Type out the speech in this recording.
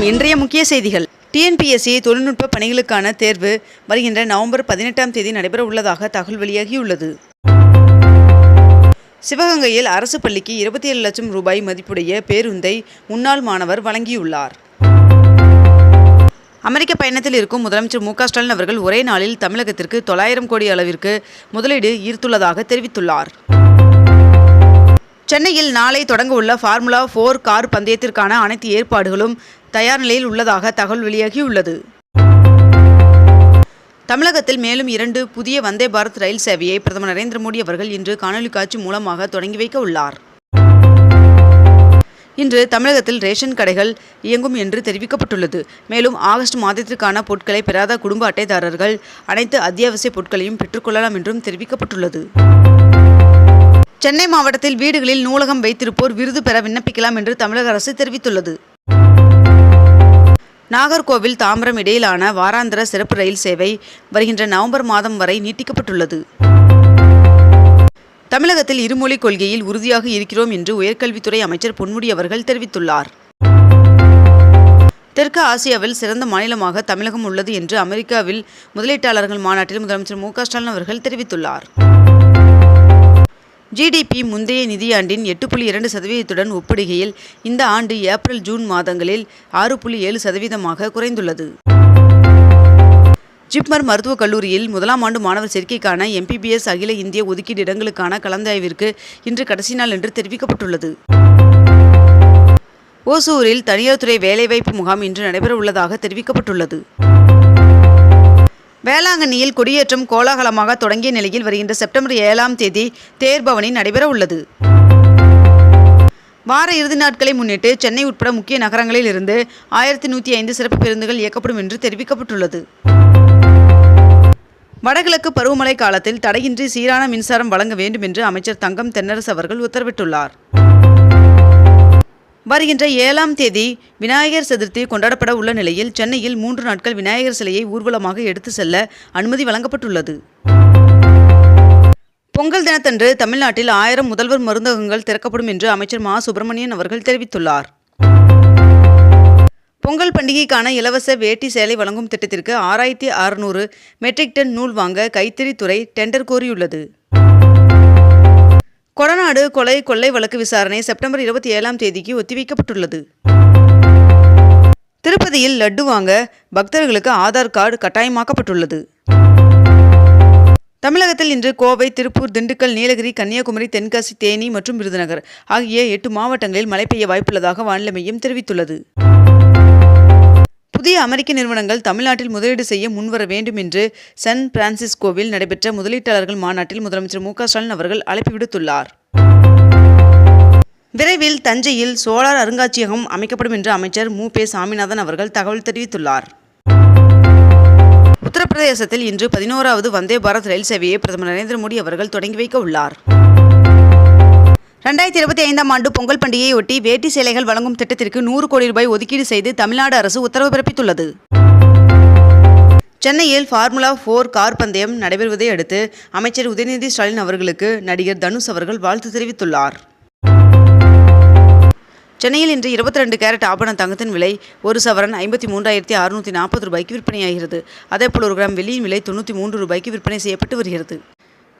வணக்கம் இன்றைய முக்கிய செய்திகள். டிஎன்பிஎஸ்சி தொழில்நுட்ப பணிகளுக்கான தேர்வு வருகின்ற நவம்பர் பதினெட்டாம் தேதி நடைபெற உள்ளதாக தகவல் வெளியாகியுள்ளது. சிவகங்கையில் அரசு பள்ளிக்கு இருபத்தி ஏழு லட்சம் ரூபாய் மதிப்புடைய பேருந்தை முன்னாள் மாணவர் வழங்கியுள்ளார். அமெரிக்க பயணத்தில் இருக்கும் முதலமைச்சர் மு ஸ்டாலின் அவர்கள் ஒரே நாளில் தமிழகத்திற்கு தொள்ளாயிரம் கோடி அளவிற்கு முதலீடு ஈர்த்துள்ளதாக தெரிவித்துள்ளார். சென்னையில் நாளை தொடங்க உள்ள ஃபார்முலா ஃபோர் கார் பந்தயத்திற்கான அனைத்து ஏற்பாடுகளும் தயார் நிலையில் உள்ளதாக தகவல் வெளியாகியுள்ளது. தமிழகத்தில் மேலும் இரண்டு புதிய வந்தே பாரத் ரயில் சேவையை பிரதமர் நரேந்திர மோடி அவர்கள் இன்று காணொலி காட்சி மூலமாக தொடங்கி வைக்க உள்ளார். இன்று தமிழகத்தில் ரேஷன் கடைகள் இயங்கும் என்று தெரிவிக்கப்பட்டுள்ளது. மேலும் ஆகஸ்ட் மாதத்திற்கான பொருட்களை பெறாத குடும்ப அட்டைதாரர்கள் அனைத்து அத்தியாவசிய பொருட்களையும் பெற்றுக்கொள்ளலாம் என்றும் தெரிவிக்கப்பட்டுள்ளது. சென்னை மாவட்டத்தில் வீடுகளில் நூலகம் வைத்திருப்போர் விருது பெற விண்ணப்பிக்கலாம் என்று தமிழக அரசு தெரிவித்துள்ளது. நாகர்கோவில் தாம்பரம் இடையிலான வாராந்திர சிறப்பு ரயில் சேவை வருகின்ற நவம்பர் மாதம் வரை நீட்டிக்கப்பட்டுள்ளது. தமிழகத்தில் இருமொழி கொள்கையில் உறுதியாக இருக்கிறோம் என்று உயர்கல்வித்துறை அமைச்சர் பொன்முடி அவர்கள் தெரிவித்துள்ளார். தெற்கு ஆசியாவில் சிறந்த மாநிலமாக தமிழகம் உள்ளது என்று அமெரிக்காவில் முதலீட்டாளர்கள் மாநாட்டில் முதலமைச்சர் மு க ஸ்டாலின் அவர்கள் தெரிவித்துள்ளார். ஜிடிபி முந்தைய நிதியாண்டின் எட்டு புள்ளி இரண்டு சதவீதத்துடன் ஒப்பிடுகையில் இந்த ஆண்டு ஏப்ரல் ஜூன் மாதங்களில் ஆறு புள்ளி ஏழு சதவீதமாக குறைந்துள்ளது. ஜிப்மர் மருத்துவக் கல்லூரியில் முதலாம் ஆண்டு மாணவர் சேர்க்கைக்கான எம்பிபிஎஸ் அகில இந்திய ஒதுக்கீடு இடங்களுக்கான கலந்தாய்விற்கு இன்று கடைசி நாள் என்று தெரிவிக்கப்பட்டுள்ளது. ஓசூரில் தனியார் துறை வேலைவாய்ப்பு முகாம் இன்று நடைபெற உள்ளதாக தெரிவிக்கப்பட்டுள்ளது. வேளாங்கண்ணியில் கொடியேற்றம் கோலாகலமாக தொடங்கிய நிலையில் வருகின்ற செப்டம்பர் ஏழாம் தேதி தேர்பவனி நடைபெற உள்ளது வார இறுதி நாட்களை முன்னிட்டு சென்னை உட்பட முக்கிய நகரங்களில் இருந்து ஆயிரத்தி நூற்றி ஐந்து சிறப்பு பேருந்துகள் இயக்கப்படும் என்று தெரிவிக்கப்பட்டுள்ளது. வடகிழக்கு பருவமழை காலத்தில் தடையின்றி சீரான மின்சாரம் வழங்க வேண்டும் என்று அமைச்சர் தங்கம் தென்னரசு அவர்கள் உத்தரவிட்டுள்ளார். வருகின்ற ஏழாம் தேதி விநாயகர் சதுர்த்தி கொண்டாடப்பட உள்ள நிலையில் சென்னையில் மூன்று நாட்கள் விநாயகர் சிலையை ஊர்வலமாக எடுத்து செல்ல அனுமதி வழங்கப்பட்டுள்ளது. பொங்கல் தினத்தன்று தமிழ்நாட்டில் ஆயிரம் முதல்வர் மருந்தகங்கள் திறக்கப்படும் என்று அமைச்சர் மா. சுப்பிரமணியன் அவர்கள் தெரிவித்துள்ளார். பொங்கல் பண்டிகைக்கான இலவச வேட்டி சேலை வழங்கும் திட்டத்திற்கு ஆறாயிரத்தி அறுநூறு மெட்ரிக் டன் நூல் வாங்க கைத்தறித்துறை டெண்டர் கோரியுள்ளது. கொடநாடு கொலை கொள்ளை வழக்கு விசாரணை செப்டம்பர் இருபத்தி ஏழாம் தேதிக்கு ஒத்திவைக்கப்பட்டுள்ளது. திருப்பதியில் லட்டு வாங்க பக்தர்களுக்கு ஆதார் கார்டு கட்டாயமாக்கப்பட்டுள்ளது. தமிழகத்தில் இன்று கோவை திருப்பூர் திண்டுக்கல் நீலகிரி கன்னியாகுமரி தென்காசி தேனி மற்றும் விருதுநகர் ஆகிய எட்டு மாவட்டங்களில் மழை பெய்ய வாய்ப்புள்ளதாக வானிலை மையம் தெரிவித்துள்ளது. புதிய அமெரிக்க நிறுவனங்கள் தமிழ்நாட்டில் முதலீடு செய்ய முன்வர வேண்டும் என்று சன் பிரான்சிஸ்கோவில் நடைபெற்ற முதலீட்டாளர்கள் மாநாட்டில் முதலமைச்சர் மு ஸ்டாலின் அவர்கள் அழைப்பு விடுத்துள்ளார். விரைவில் தஞ்சையில் சோலார் அருங்காட்சியகம் அமைக்கப்படும் என்று அமைச்சர் மு பே சாமிநாதன் அவர்கள் தகவல் தெரிவித்துள்ளார். உத்தரப்பிரதேசத்தில் இன்று பதினோராவது வந்தே பாரத் ரயில் சேவையை பிரதமர் நரேந்திர மோடி அவர்கள் தொடங்கி வைக்க உள்ளார். ரெண்டாயிரத்தி இருபத்தி ஐந்தாம் ஆண்டு பொங்கல் பண்டிகையொட்டி வேட்டி சேலைகள் வழங்கும் திட்டத்திற்கு நூறு கோடி ரூபாய் ஒதுக்கீடு செய்து தமிழ்நாடு அரசு உத்தரவு பிறப்பித்துள்ளது. சென்னையில் ஃபார்முலா ஃபோர் கார் பந்தயம் நடைபெறுவதை அடுத்து அமைச்சர் உதயநிதி ஸ்டாலின் அவர்களுக்கு நடிகர் தனுஷ் அவர்கள் வாழ்த்து தெரிவித்துள்ளார். சென்னையில் இன்று இருபத்தி ரெண்டு கேரட் ஆபண தங்கத்தின் விலை ஒரு சவரன் ஐம்பத்தி மூன்றாயிரத்தி அறுநூற்றி நாற்பது ரூபாய்க்கு விற்பனையாகிறது. அதேபோல் ஒரு கிராம் வெள்ளியின் விலை தொண்ணூற்றி மூன்று ரூபாய்க்கு விற்பனை செய்யப்பட்டு வருகிறது.